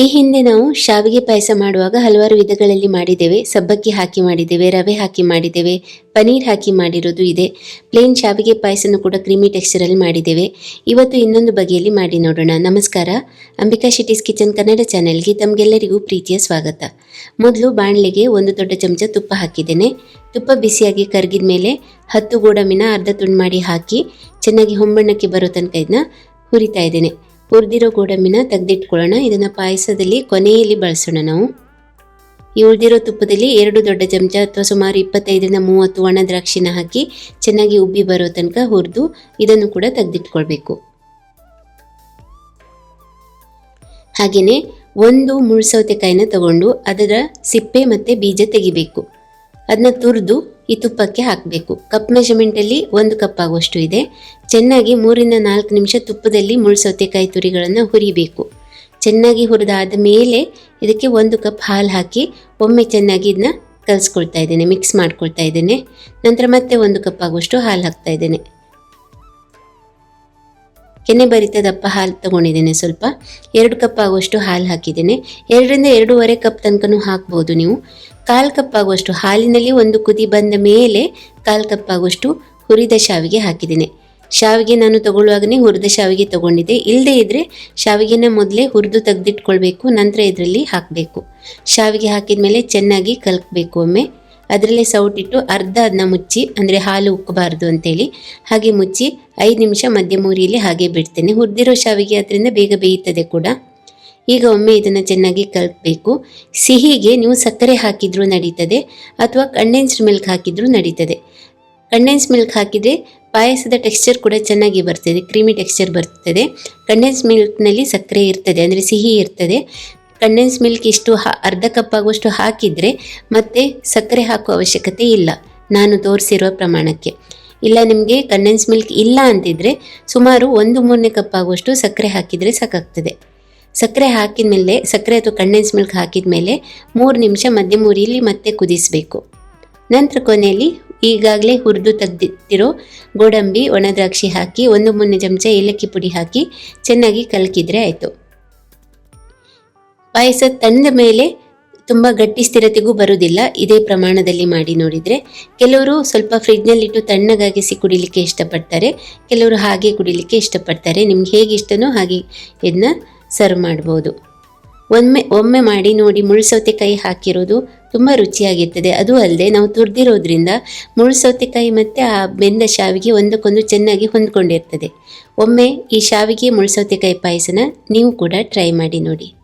ಈ ಹಿಂದೆ ನಾವು ಶಾವಿಗೆ ಪಾಯಸ ಮಾಡುವಾಗ ಹಲವಾರು ವಿಧಗಳಲ್ಲಿ ಮಾಡಿದ್ದೇವೆ. ಸಬ್ಬಕ್ಕಿ ಹಾಕಿ ಮಾಡಿದ್ದೇವೆ, ರವೆ ಹಾಕಿ ಮಾಡಿದ್ದೇವೆ, ಪನೀರ್ ಹಾಕಿ ಮಾಡಿರೋದು ಇದೆ. ಪ್ಲೇನ್ ಶಾವಿಗೆ ಪಾಯಸನೂ ಕೂಡ ಕ್ರೀಮಿ ಟೆಕ್ಸ್ಚರಲ್ಲಿ ಮಾಡಿದ್ದೇವೆ. ಇವತ್ತು ಇನ್ನೊಂದು ಬಗೆಯಲ್ಲಿ ಮಾಡಿ ನೋಡೋಣ. ನಮಸ್ಕಾರ. ಅಂಬಿಕಾ ಶೆಟ್ಟಿಸ್ ಕಿಚನ್ ಕನ್ನಡ ಚಾನೆಲ್ಗೆ ತಮಗೆಲ್ಲರಿಗೂ ಪ್ರೀತಿಯ ಸ್ವಾಗತ. ಮೊದಲು ಬಾಣಲೆಗೆ ಒಂದು ದೊಡ್ಡ ಚಮಚ ತುಪ್ಪ ಹಾಕಿದ್ದೇನೆ. ತುಪ್ಪ ಬಿಸಿಯಾಗಿ ಕರಗಿದ ಮೇಲೆ ಹತ್ತು ಗೋಡಂಬಿನ ಅರ್ಧ ತುಂಡು ಮಾಡಿ ಹಾಕಿ ಚೆನ್ನಾಗಿ ಹೊಂಬಣ್ಣಕ್ಕೆ ಬರೋ ತನಕ ಇದನ್ನ ಹುರಿತಾ ಇದ್ದೇನೆ. ಹುರಿದಿರೋ ಗೋಡಂಬಿನ ತೆಗೆದಿಟ್ಕೊಳ್ಳೋಣ. ಇದನ್ನು ಪಾಯಸದಲ್ಲಿ ಕೊನೆಯಲ್ಲಿ ಬಳಸೋಣ ನಾವು. ಈ ಉಳಿದಿರೋ ತುಪ್ಪದಲ್ಲಿ ಎರಡು ದೊಡ್ಡ ಚಮಚ ಅಥವಾ ಸುಮಾರು ಇಪ್ಪತ್ತೈದರಿಂದ ಮೂವತ್ತು ಒಣ ದ್ರಾಕ್ಷಿನ ಹಾಕಿ ಚೆನ್ನಾಗಿ ಉಬ್ಬಿ ಬರೋ ತನಕ ಹುರಿದು ಇದನ್ನು ಕೂಡ ತೆಗೆದಿಟ್ಕೊಳ್ಬೇಕು. ಹಾಗೆಯೇ ಒಂದು ಮುಳ್ಸೌತೆಕಾಯಿನ ತಗೊಂಡು ಅದರ ಸಿಪ್ಪೆ ಮತ್ತು ಬೀಜ ತೆಗಿಬೇಕು. ಅದನ್ನ ತುರಿದು ಈ ತುಪ್ಪಕ್ಕೆ ಹಾಕಬೇಕು. ಕಪ್ ಮೆಷರ್ಮೆಂಟಲ್ಲಿ ಒಂದು ಕಪ್ ಆಗುವಷ್ಟು ಇದೆ. ಚೆನ್ನಾಗಿ ಮೂರಿಂದ ನಾಲ್ಕು ನಿಮಿಷ ತುಪ್ಪದಲ್ಲಿ ಮುಳ್ಸೌತೆಕಾಯಿ ತುರಿಗಳನ್ನು ಹುರಿಬೇಕು. ಚೆನ್ನಾಗಿ ಹುರಿದಾದ ಮೇಲೆ ಇದಕ್ಕೆ ಒಂದು ಕಪ್ ಹಾಲು ಹಾಕಿ ಒಮ್ಮೆ ಚೆನ್ನಾಗಿ ಇದನ್ನ ಕಲಿಸ್ಕೊಳ್ತಾ ಇದ್ದೇನೆ, ಮಿಕ್ಸ್ ಮಾಡ್ಕೊಳ್ತಾ ಇದ್ದೇನೆ. ನಂತರ ಮತ್ತೆ ಒಂದು ಕಪ್ ಆಗುವಷ್ಟು ಹಾಲು ಹಾಕ್ತಾ ಇದ್ದೇನೆ. ಕೆನೆ ಭರಿತ ದಪ್ಪ ಹಾಲು ತಗೊಂಡಿದ್ದೇನೆ ಸ್ವಲ್ಪ. ಎರಡು ಕಪ್ ಆಗುವಷ್ಟು ಹಾಲು ಹಾಕಿದ್ದೇನೆ. ಎರಡರಿಂದ ಎರಡೂವರೆ ಕಪ್ ತನಕನೂ ಹಾಕ್ಬೋದು ನೀವು. ಕಾಲು ಕಪ್ ಆಗುವಷ್ಟು ಹಾಲಿನಲ್ಲಿ ಒಂದು ಕುದಿ ಬಂದ ಮೇಲೆ ಕಾಲು ಕಪ್ ಆಗುವಷ್ಟು ಹುರಿದ ಶಾವಿಗೆ ಹಾಕಿದ್ದೇನೆ. ಶಾವಿಗೆ ನಾನು ತಗೊಳ್ಳುವಾಗನೇ ಹುರಿದ ಶಾವಿಗೆ ತಗೊಂಡಿದ್ದೆ. ಇಲ್ಲದೇ ಇದ್ದರೆ ಶಾವಿಗೆನ ಮೊದಲೇ ಹುರಿದು ತೆಗೆದಿಟ್ಕೊಳ್ಬೇಕು, ನಂತರ ಇದರಲ್ಲಿ ಹಾಕಬೇಕು. ಶಾವಿಗೆ ಹಾಕಿದ ಮೇಲೆ ಚೆನ್ನಾಗಿ ಕಲಕಬೇಕು ಒಮ್ಮೆ. ಅದರಲ್ಲೇ ಸೌಟಿಟ್ಟು ಅರ್ಧ ಅದನ್ನ ಮುಚ್ಚಿ, ಅಂದರೆ ಹಾಲು ಉಕ್ಕಬಾರ್ದು ಅಂತೇಳಿ, ಹಾಗೆ ಮುಚ್ಚಿ ಐದು ನಿಮಿಷ ಮಧ್ಯಮ ಹಾಗೆ ಬಿಡ್ತೇನೆ. ಹುರಿದಿರೋ ಶಾವಿಗೆ ಅದರಿಂದ ಬೇಗ ಬೇಯುತ್ತದೆ ಕೂಡ. ಈಗ ಒಮ್ಮೆ ಇದನ್ನು ಚೆನ್ನಾಗಿ ಕಲಕಬೇಕು ಸಿಹಿಗೆ ನೀವು ಸಕ್ಕರೆ ಹಾಕಿದ್ರೂ ನಡೀತದೆ, ಅಥವಾ ಕಂಡೆನ್ಸ್ಡ್ ಮಿಲ್ಕ್ ಹಾಕಿದ್ರೂ ನಡೀತದೆ. ಕಂಡೆನ್ಸ್ ಮಿಲ್ಕ್ ಹಾಕಿದರೆ ಪಾಯಸದ ಟೆಕ್ಸ್ಚರ್ ಕೂಡ ಚೆನ್ನಾಗಿ ಬರ್ತದೆ, ಕ್ರೀಮಿ ಟೆಕ್ಸ್ಚರ್ ಬರ್ತದೆ. ಕಂಡೆನ್ಸ್ ಮಿಲ್ಕ್ನಲ್ಲಿ ಸಕ್ಕರೆ ಇರ್ತದೆ, ಅಂದರೆ ಸಿಹಿ ಇರ್ತದೆ. ಕಂಡೆನ್ಸ್ ಮಿಲ್ಕ್ ಇಷ್ಟು ಅರ್ಧ ಕಪ್ ಆಗುವಷ್ಟು ಹಾಕಿದರೆ ಮತ್ತೆ ಸಕ್ಕರೆ ಹಾಕುವ ಅವಶ್ಯಕತೆ ಇಲ್ಲ. ನಾನು ತೋರಿಸಿರುವ ಪ್ರಮಾಣಕ್ಕೆ. ಇಲ್ಲ ನಿಮಗೆ ಕಂಡೆನ್ಸ್ ಮಿಲ್ಕ್ ಇಲ್ಲ ಅಂತಿದ್ರೆ ಸುಮಾರು ಒಂದು ಮೂರನೇ ಕಪ್ ಆಗುವಷ್ಟು ಸಕ್ಕರೆ ಹಾಕಿದರೆ ಸಾಕಾಗ್ತದೆ. ಸಕ್ಕರೆ ಹಾಕಿದ ಮೇಲೆ ಸಕ್ಕರೆ ಅಥವಾ ಕಂಡೆನ್ಸ್ ಮಿಲ್ಕ್ ಹಾಕಿದ ಮೇಲೆ ಮೂರು ನಿಮಿಷ ಮಧ್ಯಮ ಉರಿಯಲ್ಲಿ ಮತ್ತೆ ಕುದಿಸಬೇಕು. ನಂತರ ಕೊನೆಯಲ್ಲಿ ಈಗಾಗಲೇ ಹುರಿದು ತೆಗೆದಿಟ್ಟಿರೋ ಗೋಡಂಬಿ ಒಣದ್ರಾಕ್ಷಿ ಹಾಕಿ ಒಂದು ಮೂರನೇ ಚಮಚ ಏಲಕ್ಕಿ ಪುಡಿ ಹಾಕಿ ಚೆನ್ನಾಗಿ ಕಲಕಿದ್ರೆ ಆಯಿತು. ಪಾಯಸ ತಂದ ಮೇಲೆ ತುಂಬ ಗಟ್ಟಿ ಸ್ಥಿರತೆಗೂ ಬರುವುದಿಲ್ಲ. ಇದೇ ಪ್ರಮಾಣದಲ್ಲಿ ಮಾಡಿ ನೋಡಿದರೆ. ಕೆಲವರು ಸ್ವಲ್ಪ ಫ್ರಿಡ್ಜ್ನಲ್ಲಿಟ್ಟು ತಣ್ಣಗಾಗಿಸಿ ಕುಡಿಲಿಕ್ಕೆ ಇಷ್ಟಪಡ್ತಾರೆ. ಕೆಲವರು ಹಾಗೆ ಕುಡಿಲಿಕ್ಕೆ ಇಷ್ಟಪಡ್ತಾರೆ. ನಿಮ್ಗೆ ಹೇಗೆ ಇಷ್ಟನೋ ಹಾಗೆ ಇದನ್ನ ಸರ್ವ್ ಮಾಡ್ಬೋದು. ಒಮ್ಮೆ ಒಮ್ಮೆ ಮಾಡಿ ನೋಡಿ ಮುಳ್ಸೌತೆಕಾಯಿ ಹಾಕಿರೋದು ತುಂಬ ರುಚಿಯಾಗಿರ್ತದೆ. ಅದು ಅಲ್ಲದೆ ನಾವು ತುರಿದಿರೋದ್ರಿಂದ ಮುಳ್ಸೌತೆಕಾಯಿ ಮತ್ತು ಆ ಬೆಂದ ಶಾವಿಗೆ ಒಂದಕ್ಕೊಂದು ಚೆನ್ನಾಗಿ ಹೊಂದ್ಕೊಂಡಿರ್ತದೆ. ಒಮ್ಮೆ ಈ ಶಾವಿಗೆ ಮುಳ್ಸೌತೆಕಾಯಿ ಪಾಯಸನ ನೀವು ಕೂಡ ಟ್ರೈ ಮಾಡಿ ನೋಡಿ.